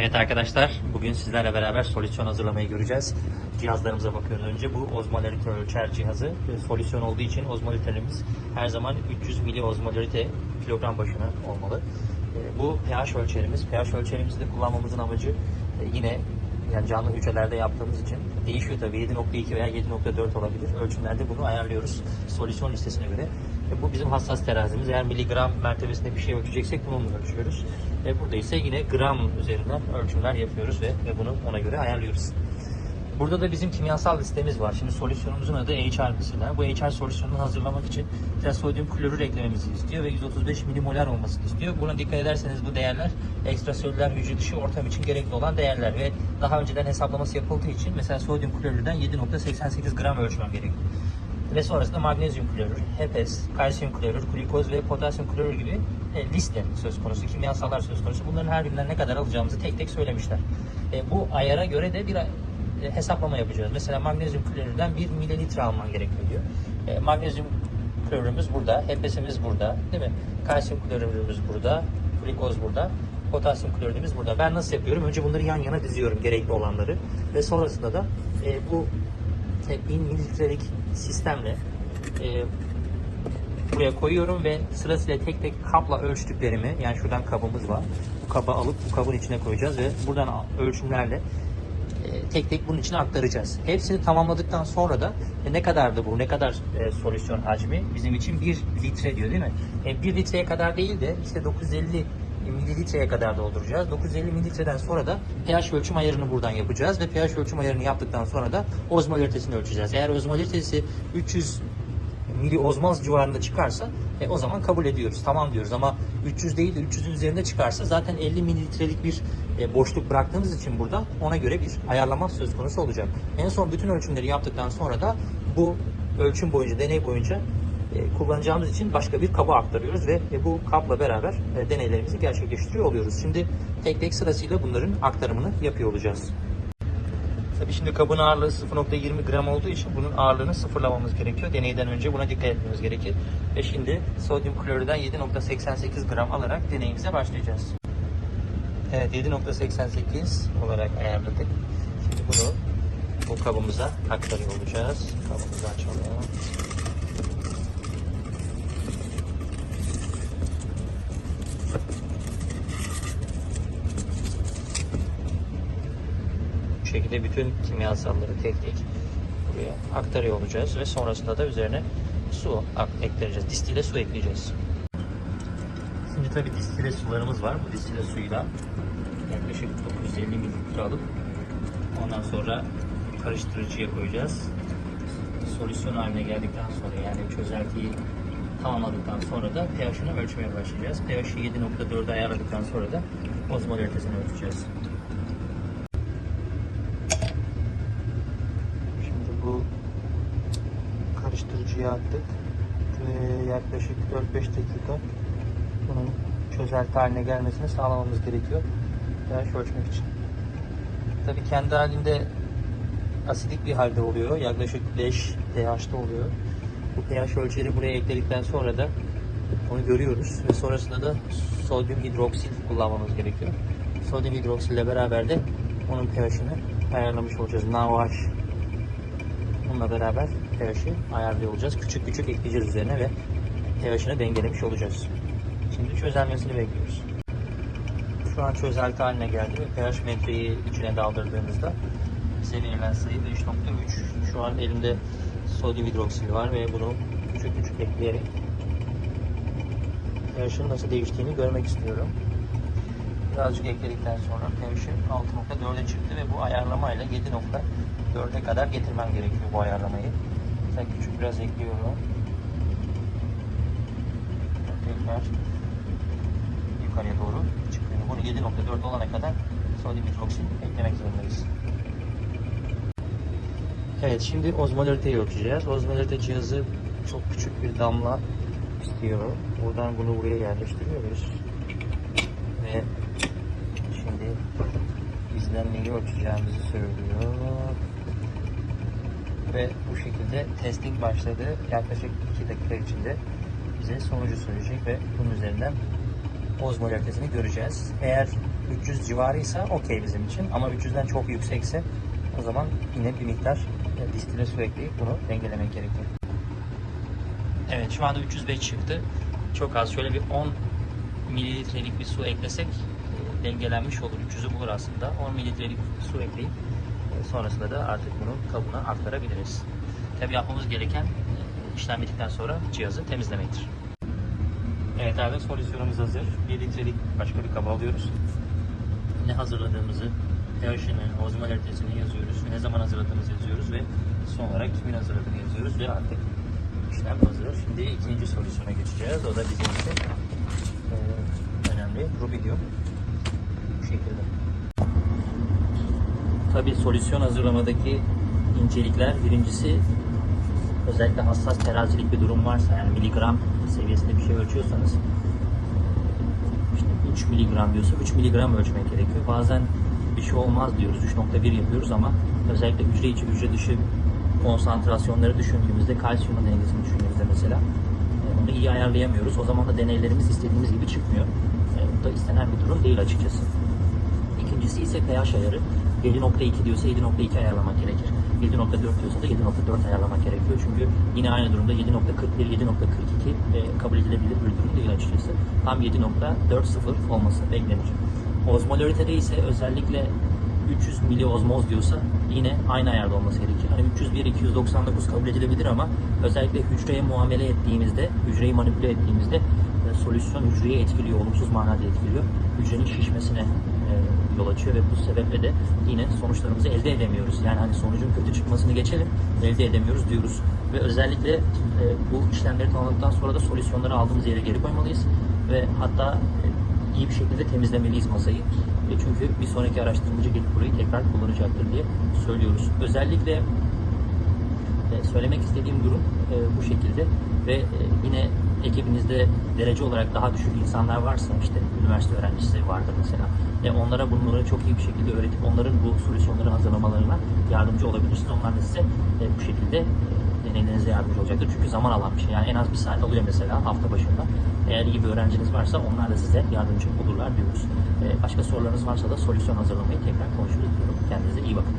Evet arkadaşlar, bugün sizlerle beraber solüsyon hazırlamayı göreceğiz. Cihazlarımıza bakıyoruz önce. Bu ozmolarite ölçer cihazı. Solüsyon olduğu için ozmolitelerimiz her zaman 300 mili ozmolarite kilogram başına olmalı. E, Bu pH ölçerimiz. pH ölçerimizi de kullanmamızın amacı e, yine yani canlı hücrelerde yaptığımız için değişiyor tabii 7.2 veya 7.4 olabilir. Ölçümlerde bunu ayarlıyoruz solüsyon listesine göre. E, bu bizim hassas terazimiz. Eğer miligram mertebesinde bir şey ölçeceksek bununla ölçüyoruz. E, burada ise yine gram üzerinden ölçümler yapıyoruz ve, ve bunu ona göre ayarlıyoruz. Burada da bizim kimyasal listemiz var. Şimdi solüsyonumuzun adı HR mesela. Bu HR solüsyonunu hazırlamak için sodyum klorür eklememizi istiyor ve 135 milimolar olmasını istiyor. Buna dikkat ederseniz bu değerler ekstraselüler hücre dışı ortam için gerekli olan değerler ve daha önceden hesaplaması yapıldığı için mesela sodyum klorürden 7.88 gram ölçmem gerekiyor. Ve sonrasında magnezyum klorür, HEPES, kalsiyum klorür, glikoz ve potasyum klorür gibi e, liste söz konusu, kimyasallar söz konusu. Bunların her birinden ne kadar alacağımızı tek tek söylemişler. E, bu ayara göre de bir e, hesaplama yapacağız. Mesela magnezyum klorürden 1 mililitre alman gerekiyor diyor. E, magnezyum klorürümüz burada, HEPES'imiz burada, değil mi? Kalsiyum klorürümüz burada, glikoz burada, potasyum klorürümüz burada. Ben nasıl yapıyorum? Önce bunları yan yana diziyorum gerekli olanları ve sonrasında da e, bu e, 1000 mililitrelik sistemle e, buraya koyuyorum ve sırasıyla tek tek kapla ölçtüklerimi yani şuradan kabımız var. Bu kaba alıp bu kabın içine koyacağız ve buradan ölçümlerle e, tek tek bunun içine aktaracağız. Hepsini tamamladıktan sonra da e, ne kadardı bu, ne kadar e, solüsyon hacmi bizim için 1 litre diyor değil mi? E, 1 litreye kadar değil de işte 950 mililitreye kadar dolduracağız. 950 mililitreden sonra da pH ölçüm ayarını buradan yapacağız ve pH ölçüm ayarını yaptıktan sonra da ozmolaritesini ölçeceğiz. Eğer ozmolaritesi 300 miliozmoz civarında çıkarsa e, o zaman kabul ediyoruz. Tamam diyoruz ama 300 değil de 300'ün üzerinde çıkarsa zaten 50 mililitrelik bir e, boşluk bıraktığımız için burada ona göre bir ayarlama söz konusu olacak. En son bütün ölçümleri yaptıktan sonra da bu ölçüm boyunca, deney boyunca kullanacağımız için başka bir kaba aktarıyoruz ve e, bu kapla beraber e, deneylerimizi gerçekleştiriyor oluyoruz. Şimdi tek tek sırasıyla bunların aktarımını yapıyor olacağız. Tabii şimdi kabın ağırlığı 0.20 gram olduğu için bunun ağırlığını sıfırlamamız gerekiyor. Deneyden önce buna dikkat etmemiz gerekir. Ve şimdi sodyum klorürden 7.88 gram alarak deneyimize başlayacağız. Evet 7.88 olarak ayarladık. Şimdi bunu bu kabımıza aktarıyor olacağız. Kabımızı açalım. Bu şekilde bütün kimyasalları tek tek buraya aktarıyor olacağız ve sonrasında da üzerine su ekleyeceğiz. Distile su ekleyeceğiz. Şimdi tabii distile sularımız var. Bu distile suyuyla yaklaşık 950 mililitre alıp ondan sonra karıştırıcıya koyacağız. Solüsyon haline geldikten sonra yani çözeltiyi tamamladıktan sonra da pH'ını ölçmeye başlayacağız. pH'i 7.4'e ayarladıktan sonra da ozmolaritesini ölçeceğiz. Şimdi bu karıştırıcıya attık. Ve yaklaşık 4-5 dakika bunun çözelti haline gelmesini sağlamamız gerekiyor. pH ölçmek için. Tabii kendi halinde asidik bir halde oluyor. Yaklaşık 5 pH'te oluyor. Bu pH ölçeri buraya ekledikten sonra da onu görüyoruz ve sonrasında da sodyum hidroksil kullanmamız gerekiyor. Sodyum hidroksil ile beraber de onun pH'ini ayarlamış olacağız. NaOH Bununla beraber pH'i ayarlıyor olacağız. Küçük küçük ekleyeceğiz üzerine ve pH'ini dengelemiş olacağız. Şimdi çözelmesini bekliyoruz. Şu an çözelti haline geldi ve pH metreyi içine daldırdığımızda bize verilen sayı 5.3. Şu an elimde sodyum hidroksil var ve bunu küçük küçük ekleyerek pH'in nasıl değiştiğini görmek istiyorum. Birazcık ekledikten sonra pH'i 6.4'e çıktı ve bu ayarlamayla 7.4'e kadar getirmem gerekiyor bu ayarlamayı. Mesela küçük biraz ekliyorum. Tekrar yukarıya doğru çıkıyor. Bunu 7.4 olana kadar sodyum hidroksit eklemek zorundayız. Evet şimdi ozmolariteyi ölçeceğiz. Ozmolarite cihazı çok küçük bir damla istiyor. Buradan bunu buraya yerleştiriyoruz. Ve bizden neyi ölçeceğimizi söylüyor. Ve bu şekilde testing başladı. Yaklaşık 2 dakika içinde bize sonucu söyleyecek ve bunun üzerinden ozmolaritesini göreceğiz. Eğer 300 civarıysa okey bizim için ama 300'den çok yüksekse o zaman yine bir miktar distile ekleyip bunu dengelemek gerekiyor. Evet şu anda 305 çıktı. Çok az şöyle bir 10 mililitrelik bir su eklesek dengelenmiş olur. 300'ü bulur aslında. 10 mililitrelik su ekleyip e, sonrasında da artık bunu kabına aktarabiliriz. Tabi yapmamız gereken e, işlem bittikten sonra cihazı temizlemektir. Evet abi solüsyonumuz hazır. 1 litrelik başka bir kaba alıyoruz. Ne hazırladığımızı, pH'ini, ozmolaritesini yazıyoruz. Ne zaman hazırladığımızı yazıyoruz ve son olarak kimin hazırladığını yazıyoruz ve artık işlem hazır. Şimdi ikinci solüsyona geçeceğiz. O da bizim için e, önemli. Rubidium. Şekilde. Tabii solüsyon hazırlamadaki incelikler birincisi özellikle hassas terazilik bir durum varsa yani miligram seviyesinde bir şey ölçüyorsanız işte 3 miligram diyorsa 3 miligram ölçmek gerekiyor. Bazen bir şey olmaz diyoruz 3.1 yapıyoruz ama özellikle hücre içi hücre dışı konsantrasyonları düşündüğümüzde kalsiyumun dengesini düşündüğümüzde mesela e, onu iyi ayarlayamıyoruz. O zaman da deneylerimiz istediğimiz gibi çıkmıyor. E, Bu da istenen bir durum değil açıkçası. İkincisi ise pH ayarı. 7.2 diyorsa 7.2 ayarlamak gerekir. 7.4 diyorsa da 7.4 ayarlamak gerekiyor. Çünkü yine aynı durumda 7.41, 7.42 e, kabul edilebilir bir durum değil açıkçası. Tam 7.40 olması beklenir. Ozmolaritede ise özellikle 300 miliozmoz diyorsa yine aynı ayarda olması gerekir. Hani 301, 299 kabul edilebilir ama özellikle hücreye muamele ettiğimizde, hücreyi manipüle ettiğimizde e, solüsyon hücreyi etkiliyor, olumsuz manada etkiliyor. Hücrenin şişmesine e, yol açıyor ve bu sebeple de yine sonuçlarımızı elde edemiyoruz. Yani hani sonucun kötü çıkmasını geçelim, elde edemiyoruz diyoruz. Ve özellikle e, bu işlemleri tamamladıktan sonra da solüsyonları aldığımız yere geri koymalıyız ve hatta e, iyi bir şekilde temizlemeliyiz masayı. E, çünkü bir sonraki araştırmacı gelip burayı tekrar kullanacaktır diye söylüyoruz. Özellikle e, söylemek istediğim durum e, bu şekilde ve e, yine ekibinizde derece olarak daha düşük insanlar varsa işte üniversite öğrencisi vardır mesela e, onlara bunları çok iyi bir şekilde öğretip onların bu solüsyonları hazırlamalarına yardımcı olabilirsiniz. Onlar da size e, bu şekilde e, deneylerinize yardımcı olacaktır. Çünkü zaman alan bir şey. Yani en az bir saat alıyor mesela hafta başında. Eğer iyi bir öğrenciniz varsa onlar da size yardımcı olurlar diyoruz. E, başka sorularınız varsa da solüsyon hazırlamayı tekrar konuşuruz diyorum. Kendinize iyi bakın.